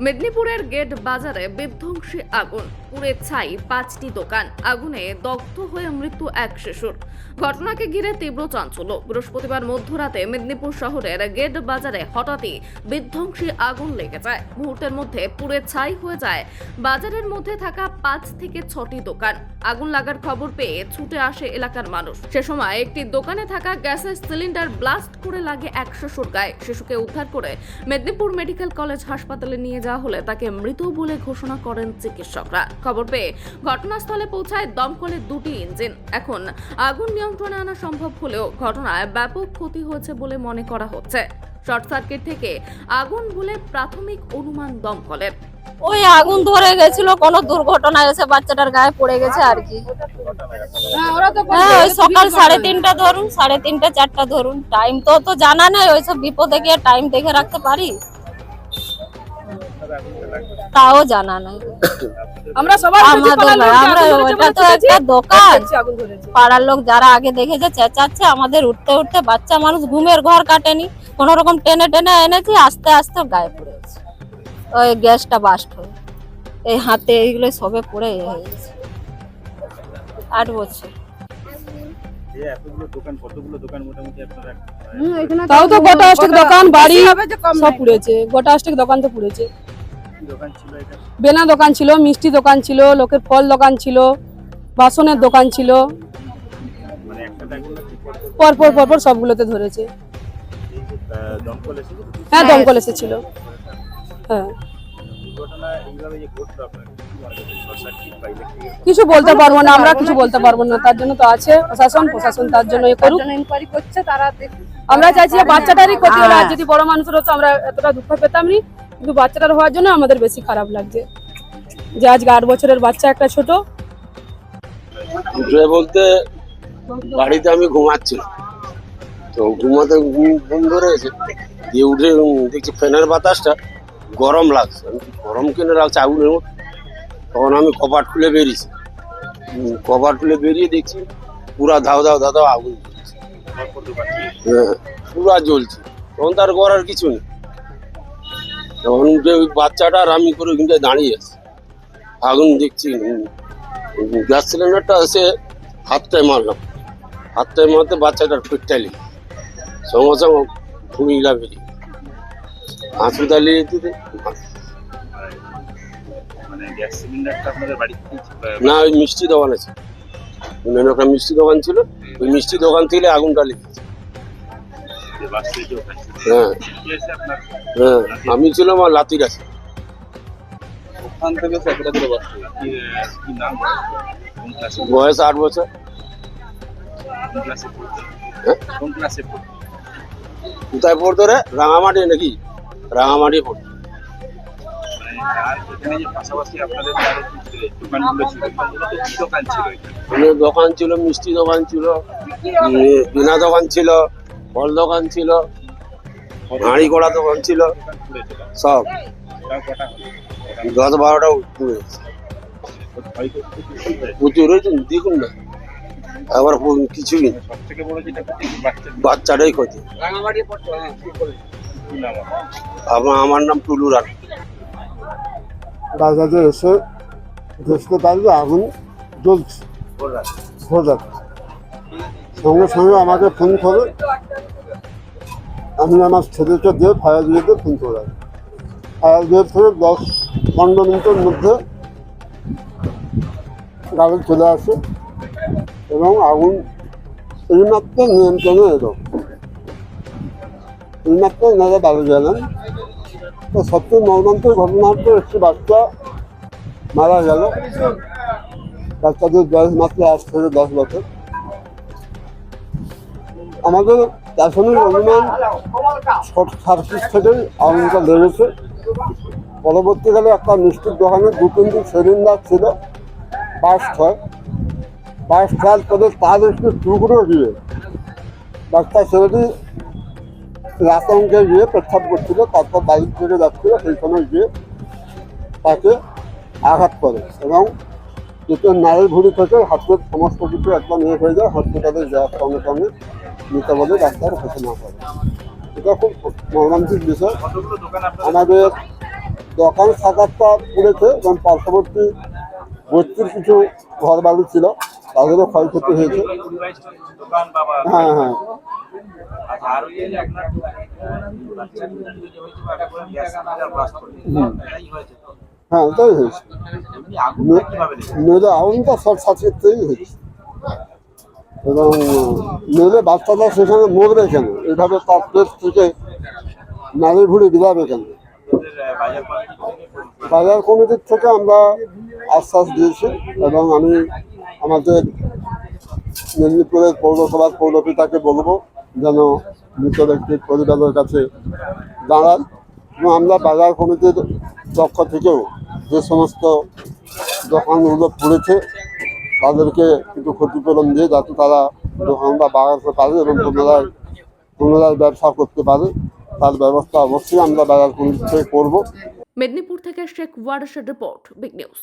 মেদিনীপুরের গেট বাজারে বিধ্বংসী আগুন। পুড়ে ছাই পাঁচটি দোকান। আগুনে দগ্ধ হয়ে মৃত্যু এক শিশুর। ঘটনাকে ঘিরে তীব্র চাঞ্চল্য। বৃহস্পতিবার মধ্যরাতে মেদিনীপুর শহরের গেট বাজারে হঠাৎই বিধ্বংসী আগুন লেগে যায়। মুহূর্তের মধ্যে পুড়ে ছাই হয়ে যায়। বাজারের মধ্যে থাকা পাঁচ থেকে ছটি দোকান। আগুন লাগার খবর পেয়ে ছুটে আসে এলাকার মানুষ। সে সময় একটি দোকানে থাকা গ্যাসের সিলিন্ডার ব্লাস্ট করে লাগে এক শিশুর গায়ে শিশুকে উদ্ধার করে মেদিনীপুর মেডিকেল কলেজ হাসপাতালে নিয়ে যাওয়া হলে তাকে মৃত বলে ঘোষণা করেন চিকিৎসকরা। খবর পেয়ে ঘটনাস্থলে পৌঁছায় দমকলের দুটি ইঞ্জিন। এখন আগুন নিয়ন্ত্রণে আনা সম্ভব হলেও ঘটনায় ব্যাপক ক্ষতি হয়েছে বলে মনে করা হচ্ছে। শর্ট সার্কিট থেকে আগুন বলে প্রাথমিক অনুমান দমকলের। ওই আগুন ধরে গেছিল কোনো দুর্ঘটনা এসে বাচ্চাটার গায়ে পড়ে গেছে আর কি। হ্যাঁ ওই সকাল সাড়ে তিনটা ধরুন সাড়ে তিনটা চারটা ধরুন। টাইম তো তো জানা নেই ওইসব বিপদে গিয়ে টাইম দেখে রাখতে পারি। তাও জানা নেই। আমরা সবাই আমাদের আমরা ওটা তো একটা দোকান। পাড়ার লোক যারা আগে দেখেছে চেঁচাচ্ছে আমাদের উঠতে উঠতে বাচ্চা মানুষ ঘুমের ঘর কাটেনি। কোন রকম টেনে টেনে এনেছি আস্তে আস্তে গায়ে ওই গ্যাসটা বাস্ট হয়ে। এই হাতে এইগুলো সবে পড়ে ইয়ে হয়ে গেছে আট বছর। যে এতগুলো দোকান কতগুলো দোকান মোটামুটি আপনারা তাও তো গোটা অষ্টেক দোকান বাড়ি সব পুড়েছে। গোটা অষ্টেক দোকান তো পুড়েছে। দোকান ছিল এটা? বেনা দোকান ছিল মিষ্টি দোকান ছিল লোকের ফল দোকান ছিল বাসনের দোকান ছিল। মানে পরপর পরপর সবগুলোতে ধরেছে। এই যে আহ, দমকল এসেছিল হ্যাঁ। দমকল এসেছিল। হ্যাঁ। কিছু বলতে পারব না আমরা কিছু বলতে পারব না। তার জন্য তো আছে প্রশাসন প্রশাসন তার জন্য এ করুক। ইনকোয়ারি করছে তারা আমরা চাইছি বাচ্চাটারই ক্ষতি হলো যদি বড় মানুষের হতো আমরা এতটা দুঃখ পেতাম নি কিন্তু বাচ্চাটার হওয়ার জন্য আমাদের বেশি খারাপ লাগছে। যে আজকে আট বছরের বাচ্চা একটা ছোট। বলতে বাড়িতে আমি ঘুমাচ্ছি তো ঘুমাতে ঘুম ঘুম ধরে গেছে। দিয়ে উঠে দেখছি ফ্যানের বাতাসটা। গরম লাগছে। গরম কেন লাগছে? আগুনের মতো তখন আমি কপাট খুলে বেরিয়েছি। কপাট খুলে বেরিয়ে দেখছি পুরা ধাও ধাও ধাও আগুন হ্যাঁ পুরা জ্বলছে। তখন তার করার কিছু নেই। তখন যে ওই বাচ্চাটা আর আমি করে ওইখানটায় দাঁড়িয়ে আছে। আগুন দেখছি গ্যাস সিলিন্ডারটা এসে হাতটায় মারলাম। হাতটায় মারতে বাচ্চাটার পেটটাই লেগে সঙ্গে সঙ্গে ভূমিলা বেরিয়ে হাসপাতালে যেতে মানে না ওই মিষ্টি দোকান আছে অন্যান্য একটা মিষ্টি দোকান ছিল। ওই মিষ্টি দোকান থেকে আগুনটা লেগেছে। হ্যাঁ। হ্যাঁ আমি ছিলাম আর লাতির আছে। ওখান থেকে বয়স আট বছর। হ্যাঁ? কোথায় পড়তো রে? রাঙামাটি নাকি? রাঙামাটি কি দোকান ছিল? এখানে দোকান ছিল মিষ্টি দোকান ছিল বিনা দোকান ছিল ফল দোকান ছিল হাঁড়ি কড়া দোকান ছিল সব। দশ বারোটা পুড়ে প্রচুর হয়েছে দেখুন না আবার কিছুই নেই। সব থেকে বড় যেটা ক্ষতি বাচ্চাটাই ক্ষতি? আমার নাম টুলু রানা। এসে দেখতে পারি যে আগুন জ্বলছে। ভোর সঙ্গে সঙ্গে আমাকে ফোন করে। আমি আমার ছেলেকে দিয়ে ফায়ার ব্রিগেডে ফোন করে ফায়ার ব্রিগেড থেকে দশ পনেরো মিনিটের মধ্যে গাড়ি চলে আসে এবং আগুন এইমাত্র নিয়ন্ত্রণে এলো। এইমাত্র এনারা বাড়ি গেলেন তো সবচেয়ে মর্মান্তিক ঘটনা হচ্ছে একটি বাচ্চা মারা গেল। বাচ্চাদের বয়স মাত্র আট থেকে দশ বছর। আমাদের প্রাথমিক অনুমান শর্ট সার্কিট থেকেই আগুনটা লেগেছে পরবর্তীকালে একটা মিষ্টির দোকানে দু তিনটি সিলিন্ডার ছিল বাস্ট হয় বাস্ট হওয়ার পরে তার একটু টুকরো দিয়ে বাচ্চা ছেলেটি রাতঙ্কে গিয়ে পেচ্ছাপ করছিল, তারপর বাইক থেকে যাচ্ছিল, সেই সময় গিয়ে তাকে আঘাত করে এবং পেটের নাড়ের ভুড়ি থেকে হাতের সমস্ত কিছু একদম ইয়ে হয়ে যায় হসপিটালে যাওয়ার সঙ্গে সঙ্গে নিতে বলে ডাক্তার ঘোষণা করে। এটা খুব মর্মান্তিক বিষয়। আমাদের দোকান সাতারটা পড়েছে এবং পার্শ্ববর্তী বস্তির কিছু ঘর বাড়ি ছিল, তাদেরও ক্ষয়ক্ষতি হয়েছে। হ্যাঁ হ্যাঁ। আচ্ছা হ্যাঁ এটাই হয়েছে। আগুনটা মেয়েদের আগুনটা শর্ট হয়েছে। এবং মেয়েদের বাচ্চাটা সেখানে মরবে কেন? এইভাবে তার পেট থেকে নাড়ি ভুড়ি বিলাবে কেন? বাজার বাজার কমিটির থেকে আমরা আশ্বাস দিয়েছি এবং আমি আমাদের মেদিনীপুরের পৌরসভার পৌরপিতাকে বলব যেন মৃত ব্যক্তির পরিবারের কাছে দাঁড়ান এবং আমরা বাজার কমিটির পক্ষ থেকেও যে সমস্ত দোকানগুলো পড়েছে তাদেরকে কিছু ক্ষতিপূরণ দিয়ে যাতে তারা দোকানটা বাড়াতে পারে এবং পুনরায় পুনরায় ব্যবসা করতে পারে, তার ব্যবস্থা অবশ্যই আমরা বাজার কমিটি থেকে করব। মেদিনীপুর থেকে শেখ ওয়ারশের রিপোর্ট, বিগ নিউজ।